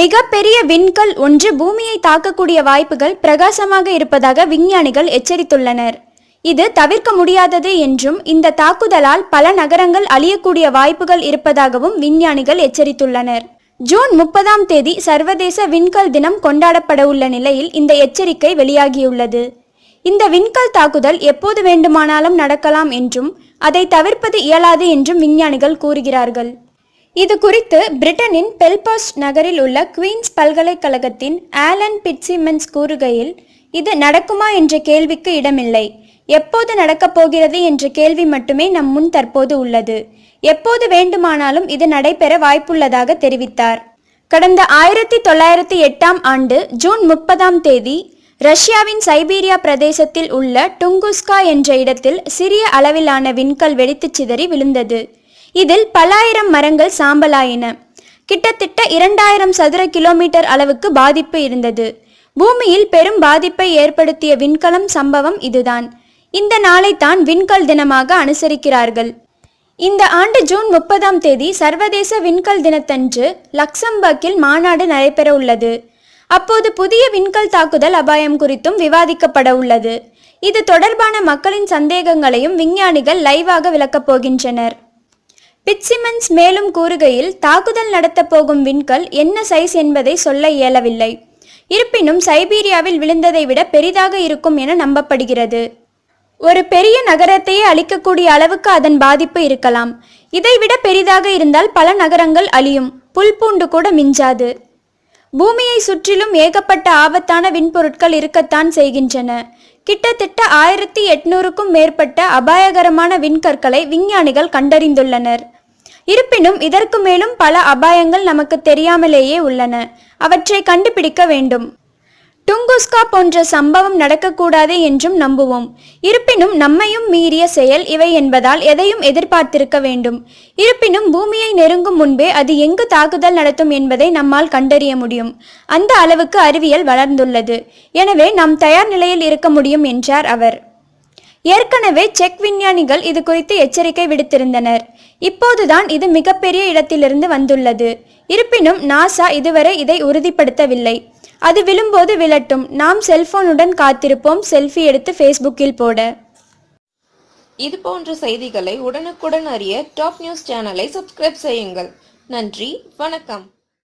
மிகப்பெரிய விண்கல் ஒன்று பூமியை தாக்கக்கூடிய வாய்ப்புகள் பிரகாசமாக இருப்பதாக விஞ்ஞானிகள் எச்சரித்துள்ளனர். இது தவிர்க்க முடியாதது என்றும் இந்த தாக்குதலால் பல நகரங்கள் அழியக்கூடிய வாய்ப்புகள் இருப்பதாகவும் விஞ்ஞானிகள் எச்சரித்துள்ளனர். ஜூன் முப்பதாம் தேதி சர்வதேச விண்கல் தினம் கொண்டாடப்பட உள்ள நிலையில் இந்த எச்சரிக்கை வெளியாகியுள்ளது. இந்த விண்கல் தாக்குதல் எப்போது வேண்டுமானாலும் நடக்கலாம் என்றும் அதை தவிர்ப்பது இயலாது என்றும் விஞ்ஞானிகள் கூறுகிறார்கள். இது குறித்து பிரிட்டனின் பெல்பாஸ்ட் நகரில் உள்ள குவீன்ஸ் பல்கலைக்கழகத்தின் ஆலன் பிட்சிமென்ஸ் கூறுகையில் இது நடக்குமா என்ற கேள்விக்கு இடமில்லை. எப்போது நடக்கப் போகிறது என்ற கேள்வி மட்டுமே நம் முன் தற்போது உள்ளது. எப்போது வேண்டுமானாலும் இது நடைபெற வாய்ப்புள்ளதாக தெரிவித்தார். கடந்த ஆயிரத்தி தொள்ளாயிரத்தி எட்டாம் ஆண்டு ஜூன் முப்பதாம் தேதி ரஷ்யாவின் சைபீரியா பிரதேசத்தில் உள்ள டுங்குஸ்கா என்ற இடத்தில் சிறிய அளவிலான விண்கல் வெடித்துச் சிதறி விழுந்தது. இதில் பல்லாயிரம் மரங்கள் சாம்பலாயின. கிட்டத்தட்ட இரண்டாயிரம் சதுர கிலோமீட்டர் அளவுக்கு பாதிப்பு இருந்தது. பூமியில் பெரும் பாதிப்பை ஏற்படுத்திய விண்கலம் சம்பவம் இதுதான். இந்த நாளைத்தான் விண்கல் தினமாக அனுசரிக்கிறார்கள். இந்த ஆண்டு ஜூன் முப்பதாம் தேதி சர்வதேச விண்கல் தினத்தன்று லக்சம்பர்க்கில் மாநாடு நடைபெற உள்ளது. அப்போது புதிய விண்கல் தாக்குதல் அபாயம் குறித்தும் விவாதிக்கப்பட உள்ளது. இது தொடர்பான மக்களின் சந்தேகங்களையும் விஞ்ஞானிகள் லைவாக விளக்கப் போகின்றனர். பிட்சிமன்ஸ் மேலும் கூறுகையில் தாக்குதல் நடத்தப் போகும் விண்கல் என்ன சைஸ் என்பதை சொல்ல இயலவில்லை. இருப்பினும் சைபீரியாவில் விழுந்ததை விட பெரிதாக இருக்கும் என நம்பப்படுகிறது. ஒரு பெரிய நகரத்தையே அழிக்கக்கூடிய அளவுக்கு அதன் பாதிப்பு இருக்கலாம். இதைவிட பெரிதாக இருந்தால் பல நகரங்கள் அழியும். புல் பூண்டு கூட மிஞ்சாது. பூமியை சுற்றிலும் ஏகப்பட்ட ஆபத்தான விண்பொருட்கள் இருக்கத்தான் செய்கின்றன. கிட்டத்தட்ட ஆயிரத்தி எட்நூறுக்கும் மேற்பட்ட அபாயகரமான விண்கற்களை விஞ்ஞானிகள் கண்டறிந்துள்ளனர். இருப்பினும் இதற்கு மேலும் பல அபாயங்கள் நமக்கு தெரியாமலேயே உள்ளன. அவற்றை கண்டுபிடிக்க வேண்டும். டுங்குஸ்கா போன்ற சம்பவம் நடக்கக்கூடாது என்றும் நம்புவோம். இருப்பினும் நம்மையும் மீறிய செயல் இவை என்பதால் எதையும் எதிர்பார்த்திருக்க வேண்டும். இருப்பினும் பூமியை நெருங்கும் முன்பே அது எங்கு தாக்குதல் நடத்தும் என்பதை நம்மால் கண்டறிய முடியும். அந்த அளவுக்கு அறிவியல் வளர்ந்துள்ளது. எனவே நாம் தயார் நிலையில் இருக்க முடியும் என்றார் அவர். ஏற்கனவே செக் விஞ்ஞானிகள் இது குறித்து எச்சரிக்கை விடுத்திருந்தனர். இப்போதுதான் இது மிகப்பெரிய இடத்திலிருந்து வந்துள்ளது. இருப்பினும் நாசா இதுவரை இதை உறுதிப்படுத்தவில்லை. அது விழும்போது விழட்டும். நாம் செல்போனுடன் காத்திருப்போம். செல்ஃபி எடுத்து ஃபேஸ்புக்கில் போட. இது போன்ற செய்திகளை உடனுக்குடன் அறிய டாப் நியூஸ் சேனலை சப்ஸ்கிரைப் செய்யுங்கள். நன்றி. வணக்கம்.